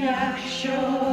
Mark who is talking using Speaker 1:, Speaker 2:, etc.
Speaker 1: Якщо